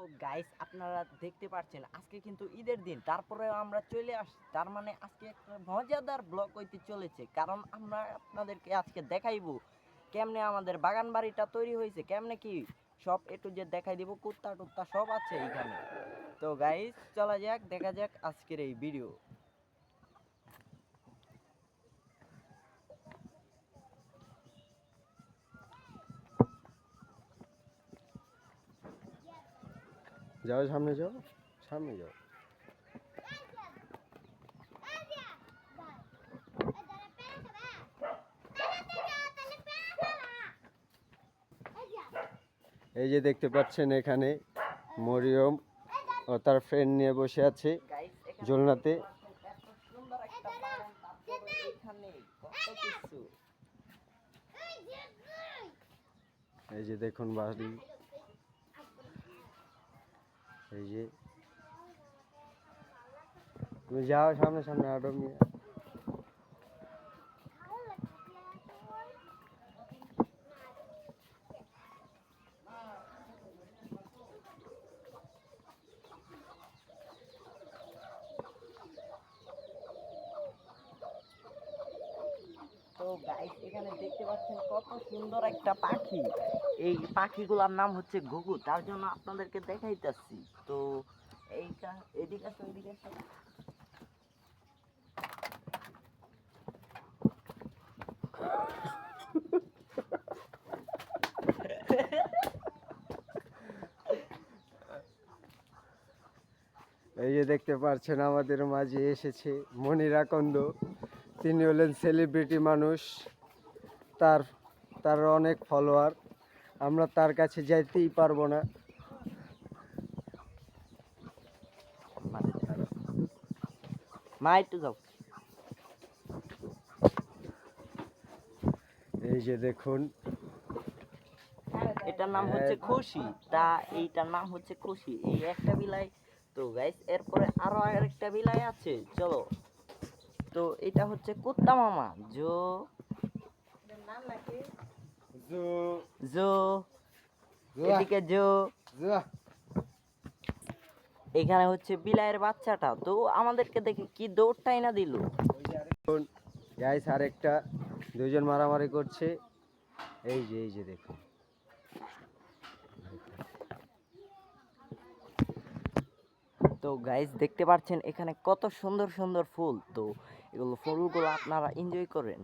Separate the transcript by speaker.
Speaker 1: তো গাইস আপনারা দেখতে পাচ্ছেন আজকে কিন্তু ঈদের দিন। তারপরে আমরা চলে আসছি। তার মানে আজকে একটা মজাদার ব্লগ হইতে চলেছে। কারণ আমরা আপনাদেরকে আজকে দেখাইবো কেমনে আমাদের বাগান বাড়িটা তৈরি হয়েছে, কেমনে কি সব একটু যে দেখাই দিব, কুত্তা টুত্তা সব আছে এখানে তো গাইস চলা যাক, দেখা যাক আজকের এই ভিডিও
Speaker 2: যাও, সামনে যাও সামনে যাও। এই যে দেখতে পাচ্ছেন এখানে মরিয়ম ও তার ফ্রেন্ড নিয়ে বসে আছে
Speaker 1: কিছু
Speaker 2: এই যে দেখুন বাড়ি। এই যে তুমি যাও সামনে সামনে
Speaker 1: গাইস এখানে দেখতে পাচ্ছেন কত সুন্দর একটা পাখি। এই পাখিগুলোর নাম হচ্ছে ঘুঘু, তার জন্য আপনাদেরকে দেখাইতেছি। তো এইটা এদিকে এদিকে আসো।
Speaker 2: এই যে দেখতে পাচ্ছেন আমাদের মাঝে এসেছে মনিরা কন্দ। তিনি হলেন সেলিব্রিটি মানুষ। তার তার অনেক ফলোয়ার আমরা তার কাছে যাইতেই পারব না।
Speaker 1: মা একটু যাও।
Speaker 2: এই যে দেখুন।
Speaker 1: এটার নাম হচ্ছে খুশি। তা এইটার নাম হচ্ছে খুশি। এই একটা বিলাই। তো গাইস এরপরে আরও আরেকটা বিলাই আছে। চলো। তো এটা হচ্ছে কুত্তা মামা। জো। জো। এদিকে জো। এখানে হচ্ছে বিলাইয়ের বাচ্চাটা। তো আমাদেরকে দেখে কি দৌড়টাই না দিল।
Speaker 2: গাইস আরেকটা। দুজন মারামারি করছে। এই যে এই যে দেখুন।
Speaker 1: তো গাইজ দেখতে পাচ্ছেন এখানে কত সুন্দর সুন্দর ফুল। তো এগুলো ফুলগুলো আপনারা এনজয় করেন।